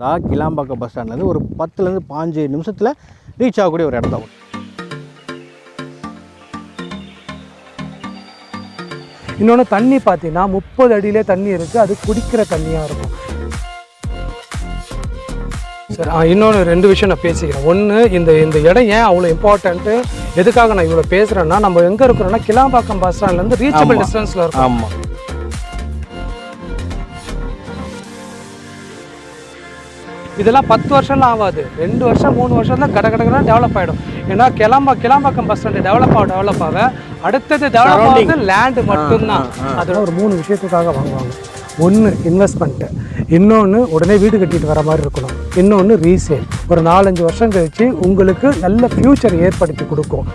பார்த்தா கிளாம்பாக்கம் பஸ் ஸ்டாண்ட்லேருந்து ஒரு பத்துலேருந்து பாஞ்சு நிமிஷத்தில் ரீச் ஆகக்கூடிய ஒரு இடம் தான் இன்னொன்று தண்ணி பார்த்தீங்கன்னா முப்பது அடியிலே தண்ணி இருக்குது அது குடிக்கிற தண்ணியாக இருக்கும். சரி இன்னொன்று ரெண்டு விஷயம் நான் பேசிக்கிறேன். ஒன்று இந்த இந்த இடம் ஏன் அவ்வளோ இம்பார்ட்டன்ட்டு எதுக்காக நான் இவ்வளோ பேசுகிறேன்னா நம்ம எங்கே இருக்கிறோம்னா கிளாம்பாக்கம் பஸ் ஸ்டாண்ட்லேருந்து ரீச்சபிள். டிஸ்டன்ஸில் இருக்கும். ஆமாம் இதெல்லாம் பத்து வருஷம்லாம் ஆகாது. ரெண்டு வருஷம் மூணு வருஷம் தான் கட கடகடா டெவலப் ஆகிடும் ஏன்னா கிளம்பா கிளாம்பாக்கம் பஸ் ஸ்டாண்டு டெவலப் ஆக டெவலப் ஆக அடுத்தது டெவலப். ஆகுது லேண்டு மட்டும்தான். அதெல்லாம் ஒரு மூணு விஷயத்துக்காக வாங்குவாங்க. ஒன்று இன்வெஸ்ட்மெண்ட்டு இன்னொன்று உடனே வீடு கட்டிட்டு வர மாதிரி இருக்கணும். இன்னொன்று ரீசேல் ஒரு நாலஞ்சு வருஷம் கழிச்சு உங்களுக்கு நல்ல ஃப்யூச்சர் ஏற்படுத்தி கொடுக்கும்.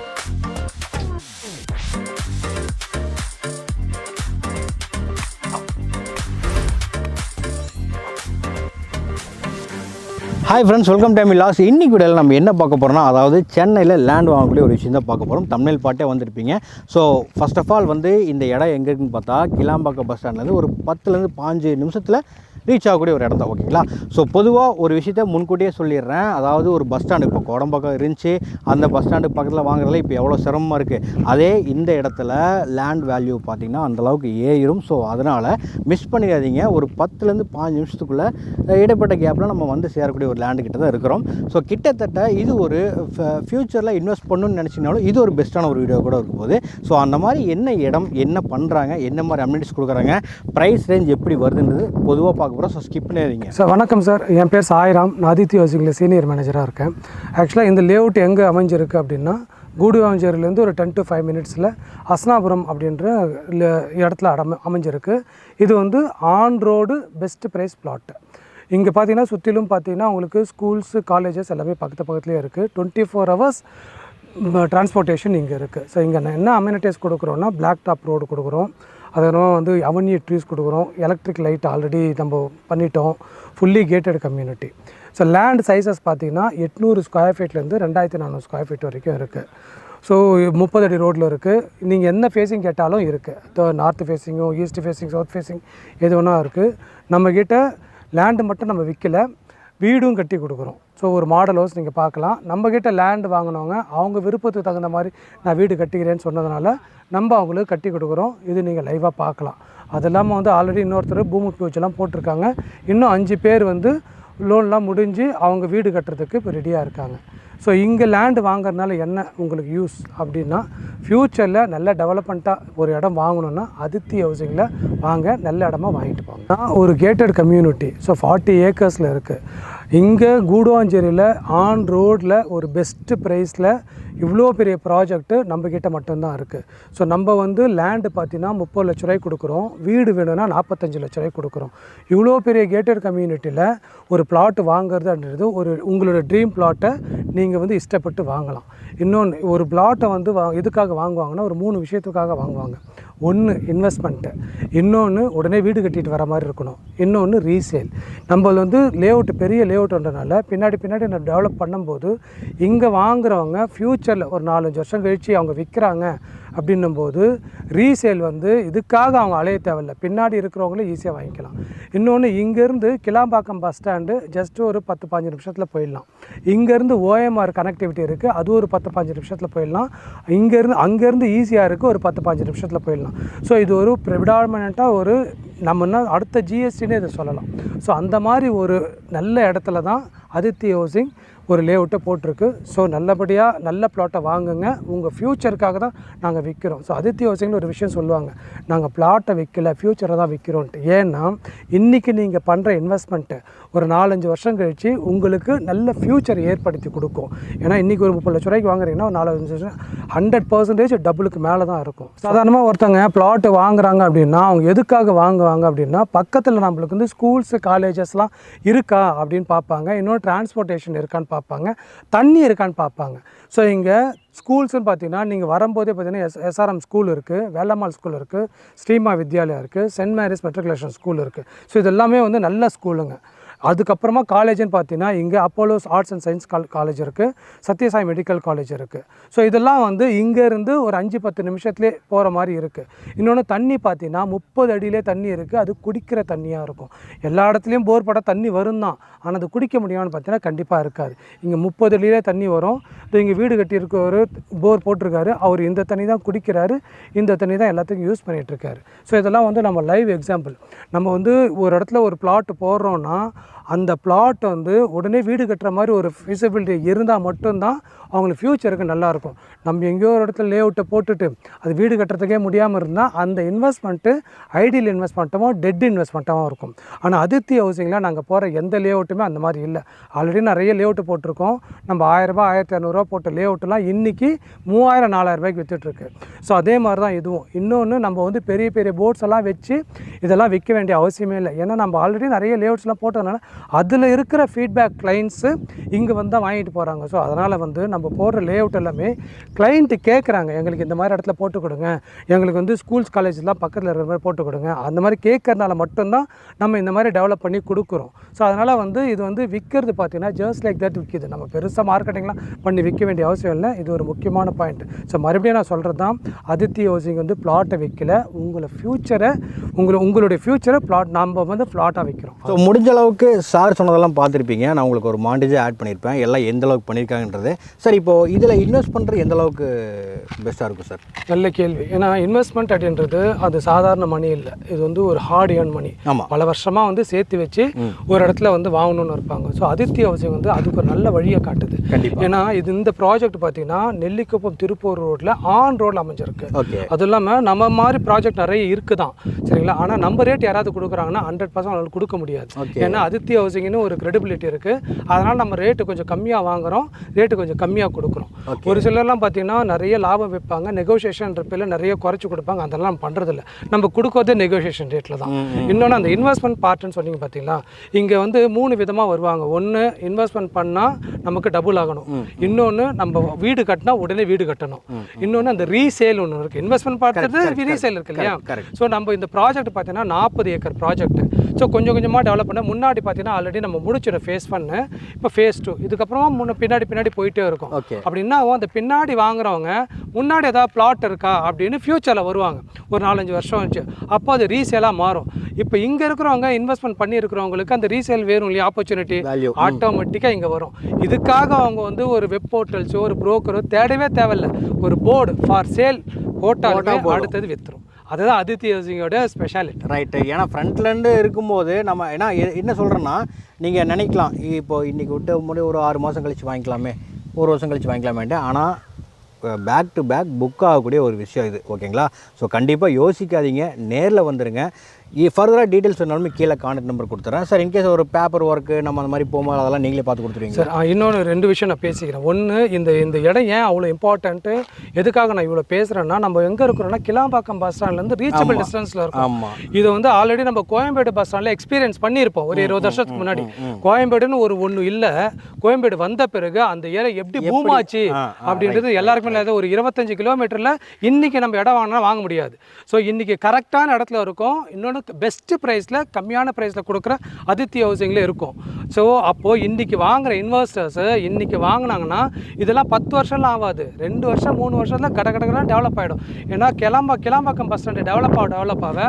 Hi friends welcome time loss இன்னைக்கு வீடியோவில் நம்ம என்ன பார்க்க போகிறோம்னா அதாவது சென்னையில் லேண்ட் வாங்கக்கூடிய ஒரு விஷயம் தான் பார்க்க போகிறோம் தமிழ் பாட்டே வந்திருப்பீங்க. ஸோ ஃபஸ்ட் ஆஃப் ஆல் வந்து இந்த இடம் எங்கே இருக்குன்னு பார்த்தா கிளாம்பாக்கம் பஸ் ஸ்டாண்ட்லேருந்து ஒரு பத்துலேருந்து பாஞ்சு நிமிஷத்தில் ரீச் ஆகக்கூடிய ஒரு இடம் தான் ஓகேங்களா ஸோ பொதுவாக ஒரு விஷயத்த முன்கூட்டியே சொல்லிடுறேன். அதாவது ஒரு பஸ் ஸ்டாண்டு இப்போ கோடம்பாக்கம் இருந்துச்சு. அந்த பஸ் ஸ்டாண்டு பக்கத்தில் வாங்குறதுல இப்போ எவ்வளோ சிரமமாக இருக்குது அதே இந்த இடத்துல லேண்ட் வேல்யூ பார்த்திங்கன்னா அந்தளவுக்கு ஏறும் ஸோ அதனால் மிஸ் பண்ணிடாதீங்க. ஒரு பத்துலேருந்து பாஞ்சு நிமிஷத்துக்குள்ளே இடைப்பட்ட கேப்பில் நம்ம வந்து சேரக்கூடிய ஒரு லேண்டு கிட்ட தான் இருக்கிறோம். ஸோ கிட்டத்தட்ட இது ஒரு ஃப்யூச்சரில் இன்வெஸ்ட் பண்ணணும்னு நினச்சிங்கனாலும் இது ஒரு பெஸ்ட்டான ஒரு வீடியோ கூட இருக்கும் போது. ஸோ அந்த மாதிரி என்ன இடம் என்ன பண்ணுறாங்க என்ன மாதிரி அம்யூனிட்டிஸ் கொடுக்குறாங்க ப்ரைஸ் ரேஞ்ச் எப்படி வருதுன்றது பொதுவாக பார்க்க போகிறோம் ஸோ ஸ்கிப் பண்ணிடுறீங்க சார் வணக்கம் சார் என் பேர் சாய்ராம். நான் ஆதித்ய ஹவுசிங்கில் சீனியர் மேனேஜராக இருக்கேன். ஆக்சுவலாக இந்த லேஅவுட் எங்கே அமைஞ்சிருக்கு அப்படின்னா கூடுவாஞ்சேரியிலேருந்து ஒரு டென் டு ஃபைவ் மினிட்ஸில் அஸ்னாபுரம் அப்படின்ற இடத்துல அடம் அமைஞ்சிருக்கு. இது வந்து on road best price plot இங்கே பார்த்தீங்கன்னா சுற்றிலும் பார்த்தீங்கன்னா உங்களுக்கு ஸ்கூல்ஸு காலேஜஸ் எல்லாமே பக்கத்து பக்கத்துலேயே இருக்குது டுவெண்ட்டி ஃபோர் ஹவர்ஸ் டிரான்ஸ்போர்ட்டேஷன் இங்கே இருக்குது ஸோ இங்கே என்ன அம்யூனிட்டிஸ் கொடுக்குறோன்னா பிளாக் டாப் ரோடு கொடுக்குறோம் அதுக்கப்புறமா வந்து அவன்யூ ட்ரீஸ் கொடுக்குறோம். எலக்ட்ரிக் லைட் ஆல்ரெடி நம்ம பண்ணிட்டோம். Fully gated community so land sizes பார்த்தீங்கன்னா எட்நூறு ஸ்கொயர் ஃபீட்லேருந்து ரெண்டாயிரத்தி நானூறு ஸ்கொயர் ஃபீட் வரைக்கும் இருக்குது ஸோ முப்பது அடி ரோட்டில் இருக்குது நீங்கள் என்ன ஃபேஸிங் கேட்டாலும் இருக்குது நார்த் ஃபேஸிங்கோ ஈஸ்ட் ஃபேஸிங் சவுத் ஃபேஸிங் எது வேணால் இருக்குது நம்மக்கிட்ட லேண்டு மட்டும் நம்ம விற்கல வீடும் கட்டி கொடுக்குறோம். ஸோ ஒரு மாடல் ஹவுஸ் நீங்கள் பார்க்கலாம். நம்மக்கிட்ட லேண்ட் வாங்கினவங்க அவங்க விருப்பத்துக்கு தகுந்த மாதிரி நான் வீடு கட்டிக்கிறேன்னு சொன்னதுனால நம்ம அவங்களுக்கு கட்டி கொடுக்குறோம். இது நீங்கள் லைவாக பார்க்கலாம். அது இல்லாமல் வந்து ஆல்ரெடி இன்னொருத்தர் பூமி பூச்செல்லாம் போட்டிருக்காங்க. இன்னும் அஞ்சு பேர் வந்து லோன்லாம் முடிஞ்சு அவங்க வீடு கட்டுறதுக்கு இப்போ ரெடியாக இருக்காங்க. ஸோ இங்கே லேண்டு வாங்குறதுனால என்ன உங்களுக்கு யூஸ் அப்படின்னா ஃப்யூச்சரில் நல்ல டெவலப்மெண்ட்டாக ஒரு இடம் வாங்கணுன்னா அதித்தி ஹவுசிங்கில் வாங்க நல்ல இடமா வாங்கிட்டு போங்க. நான் ஒரு கேட்டட் கம்யூனிட்டி ஸோ ஃபார்ட்டி ஏக்கர்ஸில் இருக்குது இங்கே கூடுவாஞ்சேரியில் ஆன் ரோடில் ஒரு பெஸ்ட்டு ப்ரைஸில் இவ்வளோ பெரிய ப்ராஜெக்ட்டு நம்மக்கிட்ட மட்டும்தான் இருக்குது ஸோ நம்ம வந்து லேண்டு பார்த்தீங்கன்னா முப்பது லட்ச ரூபாய் கொடுக்குறோம். வீடு வேணும்னா நாற்பத்தஞ்சு லட்ச ரூபாய்க்கு கொடுக்குறோம். இவ்வளோ பெரிய கேட்டட் கம்யூனிட்டியில் ஒரு பிளாட் அப்படின்றது ஒரு உங்களோட ட்ரீம் பிளாட்டை நீங்கள் வந்து இஷ்டப்பட்டு வாங்கலாம். இன்னொன்று ஒரு பிளாட்டை வந்து வா எதுக்காக வாங்குவாங்கன்னா ஒரு மூணு விஷயத்துக்காக வாங்குவாங்க. ஒன்று இன்வெஸ்ட்மெண்ட்டு இன்னொன்று உடனே வீடு கட்டிட்டு வர மாதிரி இருக்கணும். இன்னொன்று ரீசேல் நம்ம வந்து லேஅவுட் பெரிய லேஅவுட்ன்றனால பின்னாடி பின்னாடி நான் டெவலப் பண்ணும்போது இங்கே வாங்குறவங்க ஃப்யூச்சரில் ஒரு நாலஞ்சு வருஷம் கழித்து அவங்க விற்கிறாங்க அப்படின்னும்போது ரீசேல் வந்து இதுக்காக அவங்க அலைய தேவையில்ல. பின்னாடி இருக்கிறவங்களும் ஈஸியாக வாங்கிக்கலாம். இன்னொன்று இங்கேருந்து கிளாம்பாக்கம் பஸ் ஸ்டாண்டு ஜஸ்ட் ஒரு பத்து பாஞ்சு நிமிஷத்தில் போயிடலாம். இங்கேருந்து ஓஎம்ஆர் கனெக்டிவிட்டி இருக்குது அது ஒரு பத்து பாஞ்சு நிமிஷத்தில் போயிடலாம். இங்கேருந்து அங்கேருந்து ஈஸியாக இருக்குது ஒரு பத்து பாஞ்சு நிமிஷத்தில் போயிடலாம். ஸோ இது ஒரு ப்ரிடாமினண்ட்டாக ஒரு நம்மன்னா அடுத்த ஜிஎஸ்டின்னு இதை சொல்லலாம். ஸோ அந்த மாதிரி ஒரு நல்ல இடத்துல தான் அதித்தி ஹவுசிங் ஒரு லேஅவுட்டை போட்டிருக்கு. ஸோ நல்லபடியாக நல்ல ப்ளாட்டை வாங்குங்க. உங்கள் ஃப்யூச்சருக்காக தான் நாங்கள் விற்கிறோம் ஸோ அதித்தி ஹவுசிங்னு ஒரு விஷயம் சொல்லுவாங்க. நாங்கள் ப்ளாட்டை விற்கல ஃப்யூச்சரை தான் விற்கிறோன்ட்டு ஏன்னா இன்றைக்கி நீங்கள் பண்ணுற இன்வெஸ்ட்மெண்ட்டு ஒரு நாலஞ்சு வருஷம் கழித்து உங்களுக்கு நல்ல ஃப்யூச்சர் ஏற்படுத்தி கொடுக்கும். ஏன்னா இன்றைக்கி ஒரு முப்பது லட்ச ரூபாய்க்கு வாங்குறீங்கன்னா ஒரு நாலஞ்சு வருஷம் ஹண்ட்ரட் பர்சன்டேஜ் டபுளுக்கு மேலே தான் இருக்கும். சாதாரணமாக ஒருத்தங்க ப்ளாட்டு வாங்குறாங்க அப்படின்னா அவங்க எதுக்காக வாங்குவாங்க அப்படின்னா பக்கத்தில் நம்மளுக்கு வந்து ஸ்கூல்ஸு காலேஜஸ்லாம் இருக்கா அப்படின்னு பார்ப்பாங்க. இன்னொன்று டிரான்ஸ்போர்ட்டேஷன் இருக்கான்னு பார்ப்பாங்க. தண்ணி இருக்கான்னு பார்ப்பாங்க. ஸோ இங்கே ஸ்கூல்ஸ்னு பார்த்தீங்கன்னா நீங்கள் வரும்போதே பார்த்தீங்கன்னா எஸ் எஸ்ஆர்எம் ஸ்கூல் இருக்குது வேலம்மாள் ஸ்கூல் இருக்குது ஸ்ரீமா வித்யாலயா இருக்குது சென்ட் மேரிஸ் மெட்ரிகுலேஷன் ஸ்கூல் இருக்குது ஸோ இது எல்லாமே வந்து நல்ல ஸ்கூலுங்க அதுக்கப்புறமா காலேஜ்னு பார்த்தீங்கன்னா இங்கே அப்போலோஸ் ஆர்ட்ஸ் அண்ட் சயின்ஸ் கால் காலேஜ் இருக்குது சத்யசாய் மெடிக்கல் காலேஜ் இருக்குது ஸோ இதெல்லாம் வந்து இங்கேருந்து ஒரு அஞ்சு பத்து நிமிஷத்துலேயே போகிற மாதிரி இருக்குது இன்னொன்று தண்ணி பார்த்தீங்கன்னா முப்பது அடியிலே தண்ணி இருக்குது அது குடிக்கிற தண்ணியாக இருக்கும். எல்லா இடத்துலையும் போர் பட தண்ணி வரும் தான். ஆனால் அது குடிக்க முடியாமல் பார்த்தீங்கன்னா கண்டிப்பாக இருக்காது. இங்கே முப்பது அடியிலே தண்ணி வரும். இங்கே வீடு கட்டியிருக்கவர் போர் போட்டிருக்காரு. அவர் இந்த தண்ணி தான் குடிக்கிறாரு. இந்த தண்ணி தான் எல்லாத்துக்கும் யூஸ் பண்ணிகிட்ருக்காரு ஸோ இதெல்லாம் வந்து நம்ம லைவ் எக்ஸாம்பிள் நம்ம வந்து ஒரு இடத்துல ஒரு பிளாட் போடுறோன்னா அந்த பிளாட் வந்து உடனே வீடு கட்டுற மாதிரி ஒரு ஃபிசிபிலிட்டி இருந்தால் மட்டும்தான் அவங்களுக்கு ஃப்யூச்சருக்கு நல்லாயிருக்கும். நம்ம எங்கேயோ ஒரு இடத்துல லே அவுட்டை போட்டுட்டு அது வீடு கட்டுறதுக்கே முடியாமல் இருந்தால் அந்த இன்வெஸ்ட்மெண்ட்டு ஐடியல் இன்வெஸ்ட்மெண்ட்டமோ டெட் இன்வெஸ்ட்மெண்ட்டாகவும் இருக்கும். ஆனால் அதித்தி ஹவுசிங்கில் நாங்கள் போகிற எந்த லே அவுட்டுமே அந்த மாதிரி இல்லை. ஆல்ரெடி நிறைய லே அவுட்டு போட்டிருக்கோம். நம்ம ஆயிரரூபா ஆயிரத்தி இரநூறுவா போட்ட லே அவுட்டெலாம் இன்றைக்கி மூவாயிரம் நாலாயிரம் ரூபாய்க்கு விற்றுட்ருக்கு ஸோ அதே மாதிரி தான் இதுவும். இன்னொன்று நம்ம வந்து பெரிய பெரிய போர்ட்ஸ் எல்லாம் வச்சு இதெல்லாம் விற்க வேண்டிய அவசியமே இல்லை. ஏன்னா நம்ம ஆல்ரெடி நிறைய லேஅவுட்ஸ்லாம் போட்டதுனால அதில் இருக்கிற ஃபீட்பேக் கிளைண்ட்ஸு இங்கே வந்து தான் வாங்கிட்டு போகிறாங்க ஸோ அதனால் வந்து நம்ம போடுற லே அவுட் எல்லாமே கிளைண்ட்டு கேட்குறாங்க எங்களுக்கு இந்த மாதிரி இடத்துல போட்டு கொடுங்க. எங்களுக்கு வந்து ஸ்கூல்ஸ் காலேஜ்லாம் பக்கத்தில் இருக்கிற மாதிரி போட்டு கொடுங்க. அந்த மாதிரி கேட்கறதுனால மட்டும்தான் நம்ம இந்த மாதிரி டெவலப் பண்ணி கொடுக்குறோம். ஸோ அதனால் வந்து இது வந்து விற்கிறது பார்த்தீங்கன்னா ஜஸ்ட் லைக் தட் விற்கிது நம்ம பெருசாக மார்க்கெட்டிங்லாம் பண்ணி விற்க வேண்டிய அவசியம் இல்லை. இது ஒரு முக்கியமான பாயிண்ட் ஸோ மறுபடியும் நான் சொல்கிறது தான் அதித்தி ஹவுசிங் வந்து பிளாட்டை விற்கல உங்களை ஃப்யூச்சரை உங்களை உங்களுடைய ஃப்யூச்சரை பிளாட் நம்ம வந்து ஃப்ளாட்டாக விற்கிறோம் ஸோ முடிஞ்ச அளவுக்கு சார் சொன்னதெல்லாம் பார்த்துருப்பீங்க. நான் உங்களுக்கு ஒரு மாண்டேஜே ஆட் பண்ணியிருப்பேன் எல்லாம் எந்த அளவுக்கு பண்ணியிருக்காங்கன்றது சார் இப்போது இதில் இன்வெஸ்ட் பண்ணுறது எந்த அளவுக்கு பெஸ்ட்டாக இருக்கும் சார் நல்ல கேள்வி. ஏன்னா இன்வெஸ்ட்மெண்ட் அப்படின்றது அது சாதாரண மணி இல்லை. இது வந்து ஒரு ஹார்ட் ஏர்ன் மணி ஆமாம் பல வருஷமாக வந்து சேர்த்து வச்சு ஒரு இடத்துல வந்து வாங்கணும்னு இருப்பாங்க. ஸோ அதித்தி அவசியம் வந்து அதுக்கு ஒரு நல்ல வழியை காட்டுது. கண்டிப்பாக ஏன்னா இது இந்த ப்ராஜெக்ட் பார்த்தீங்கன்னா நெல்லிக்குப்பம் திருப்பூர் ரோட்டில் ஆன் ரோட்டில் அமைஞ்சிருக்கு. ஓகே. அது இல்லாமல் நம்ம மாதிரி ப்ராஜெக்ட் நிறைய இருக்குதான். சரிங்களா? ஆனால் நம்ம ரேட் யாராவது கொடுக்குறாங்கன்னா ஹண்ட்ரட் பர்சன்ட் அவங்களுக்கு கொடுக்க முடியாது. ஏன்னா அதித்தி ஹவுசிங்னு ஒரு கிரெடிபிலிட்டி இருக்குது அதனால் நம்ம ரேட்டு கொஞ்சம் கம்மியாக வாங்குறோம். ரேட்டு கொஞ்சம் கம்மியாக கொடுக்குறோம். ஒரு சிலர்லாம் பார்த்தீங்கன்னா நிறைய லாபம் வைப்பாங்க நெகோஷியேஷன் பேரில் நிறைய குறைச்சி கொடுப்பாங்க. அதெல்லாம் பண்ணுறதில்ல நம்ம கொடுக்கறதே நெகோஷியேஷன் ரேட்டில் தான். இன்னொன்று அந்த இன்வெஸ்ட்மெண்ட் பார்ட்னு சொன்னீங்க பார்த்தீங்களா இங்கே வந்து மூணு விதமாக வருவாங்க. ஒன்று இன்வெஸ்ட்மெண்ட் பண்ணால் நமக்கு டபுள் ஆகணும். இன்னொன்று நம்ம வீடு கட்டினா உடனே வீடு கட்டணும். இன்னொன்று அந்த ரீசேல் ஒன்று இருக்குது இன்வெஸ்ட்மெண்ட் பார்த்துட்டு ரீசேல் இருக்கு இல்லையா. ஸோ நம்ம இந்த ப்ராஜெக்ட் பார்த்தீங்கன்னா நாற்பது ஏக்கர் ப்ராஜெக்ட் ஸோ கொஞ்சம் கொஞ்சமாக டெவலப் பண்ண முன்னாடி பார்த்தீங்கன்னா ஆல்ரெடி நம்ம முடிச்சிடும் ஃபேஸ் பண்ணு இப்போ ஃபேஸ் டூ இதுக்கப்புறமா முன்ன பின்னாடி பின்னாடி போயிட்டே இருக்கும். ஓகே அப்படின்னா அந்த பின்னாடி வாங்குறவங்க முன்னாடி ஏதாவது பிளாட் இருக்கா அப்படின்னு ஃப்யூச்சரில் வருவாங்க. ஒரு நாலஞ்சு வருஷம் வச்சு அப்போ அது ரீசேலாக மாறும். இப்போ இங்கே இருக்கிறவங்க இன்வெஸ்ட்மெண்ட் பண்ணி இருக்கிறவங்களுக்கு அந்த ரீசேல் வேணும் இல்லையா? ஆப்பர்ச்சுனிட்டி ஆட்டோமேட்டிக்காக இங்கே வரும். இதுக்காக அவங்க வந்து ஒரு வெப் போர்ட்டல்ஸோ ஒரு புரோக்கரோ தேடவே தேவையில்ல. ஒரு போர்டு ஃபார் சேல் போட்டாலுமே அடுத்தது வித்துரும். அதுதான் அதித்தி ஹவுசிங்கோட ஸ்பெஷாலிட்டி ரைட்டு ஏன்னா ஃப்ரண்ட்லேருந்து இருக்கும்போது நம்ம ஏன்னா என்ன சொல்கிறேன்னா நீங்கள் நினைக்கலாம் இப்போ இன்றைக்கி விட்டு முன்னாடி ஒரு ஆறு மாதம் கழித்து வாங்கிக்கலாமே. ஒரு வருஷம் கழித்து வாங்கிக்கலாமேன்ட்டு. ஆனால் பேக் டு பேக் புக் ஆகக்கூடிய ஒரு விஷயம் இது. ஓகேங்களா? ஸோ கண்டிப்பாக யோசிக்காதீங்க. நேரில் வந்துடுங்க ஃபர்தராக டீட்டெயில்ஸ் வேணாலுமே கீழே கான்டாக்ட் நம்பர் கொடுத்துறேன். சார் இன்கேஸ் ஒரு பேப்பர் ஒர்க்கு நம்ம அந்த மாதிரி போகும்போது அதெல்லாம் நீங்களே பார்த்து கொடுத்துருவீங்க சார் இன்னொன்று ரெண்டு விஷயம் நான் பேசிக்கிறேன். ஒன்று இந்த இந்த இடம் ஏன் அவ்வளோ இம்பார்ட்டன்ட்டு எதுக்காக நான் இவ்வளோ பேசுகிறேன்னா நம்ம எங்கே இருக்கிறோம்னா கிளாம்பாக்கம் பஸ் ஸ்டாண்ட்லேருந்து ரீச்சபிள் டிஸ்டன்ஸில் இருக்கும். ஆமாம் இது வந்து ஆல்ரெடி நம்ம கோயம்பேடு பஸ் ஸ்டாண்டில் எக்ஸ்பீரியன்ஸ் பண்ணியிருப்போம். ஒரு இருபது வருஷத்துக்கு முன்னாடி. கோயம்பேடுன்னு ஒரு ஒன்று இல்லை. கோயம்பேடு வந்த பிறகு அந்த ஏரியா எப்படி பூம் ஆச்சு அப்படின்றது எல்லாருக்குமே இல்லாத ஒரு இருபத்தஞ்சு கிலோமீட்டரில் இன்னைக்கு நம்ம இடம் வாங்கினா வாங்க முடியாது. ஸோ இன்னைக்கு கரெக்டான இடத்துல இருக்கும். இன்னொன்று பெஸ்ட்டு ப்ரைஸில் கம்மியான ப்ரைஸில் கொடுக்குற அதித்தி ஹவுசிங்கில் இருக்கும். ஸோ அப்போது இன்னைக்கு வாங்குற இன்வெஸ்டர்ஸு இன்னைக்கு வாங்கினாங்கன்னா இதெல்லாம் பத்து வருஷம்லாம் ஆகாது. ரெண்டு வருஷம் மூணு வருஷத்தில் கட கடகடலாம் டெவலப் ஆகிடும் ஏன்னா கிளம்பா கிளம்பாக்கம் பஸ் ஸ்டாண்டு டெவலப் ஆக டெவலப் ஆக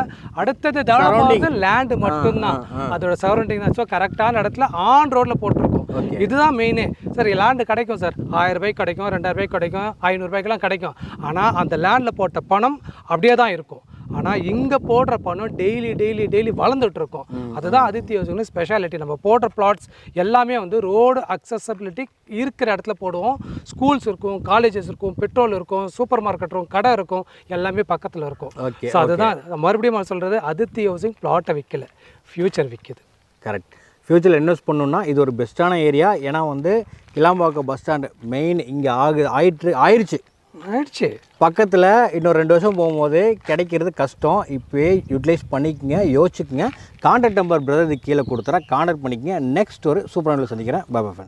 அடுத்தது டெவலப் ஆகுது லேண்டு மட்டும்தான். அதோட சரௌண்டிங் தான். ஸோ கரெக்டான இடத்துல ஆன் ரோட்டில் போட்டிருக்கோம். இதுதான் மெயினே சார் லேண்டு கிடைக்கும் சார் ஆயிரம் ரூபாய்க்கு கிடைக்கும் ரெண்டாயிரம் ரூபாய்க்கு கிடைக்கும் ஐநூறுரூபாய்க்கெல்லாம் கிடைக்கும். ஆனால் அந்த லேண்டில் போட்ட பணம் அப்படியே தான் இருக்கும். ஆனால் இங்கே போடுற பணம் டெய்லி டெய்லி டெய்லி வளர்ந்துட்டு இருக்கும் அதுதான் யோசனை ஸ்பெஷாலிட்டி நம்ம போடுற பிளாட்ஸ் எல்லாமே வந்து ரோடு அக்சசபிலிட்டி இருக்கிற இடத்துல போடுவோம். ஸ்கூல்ஸ் இருக்கும் காலேஜஸ் இருக்கும் பெட்ரோல் இருக்கும் சூப்பர் மார்க்கெட் இருக்கும் கடை இருக்கும் எல்லாமே பக்கத்தில் இருக்கும். ஸோ அதுதான் மறுபடியும் நான் சொல்கிறது அதித்தி ஹவுசிங் பிளாட்டை விற்கல ஃப்யூச்சர் விற்கிது கரெக்ட் ஃப்யூச்சரில் இன்வெஸ்ட் பண்ணணும்னா இது ஒரு பெஸ்ட்டான ஏரியா ஏன்னா வந்து கிளாம்பாக்கம் பஸ் ஸ்டாண்டு மெயின் இங்கே ஆகு ஆயிற்று ஆயிடுச்சு ஆயிடுச்சு. பக்கத்தில் இன்னும் ரெண்டு வருஷம் போகும்போது கிடைக்கிறது கஷ்டம். இப்போயே யூட்டிலைஸ் பண்ணிக்கங்க யோசிச்சுக்குங்க. கான்டாக்ட் நம்பர் பிரதர் கீழே கொடுத்துறேன். கான்டாக்ட் பண்ணிக்கங்க. நெக்ஸ்ட் ஒரு சூப்பர் சந்திக்கிறேன். பாபா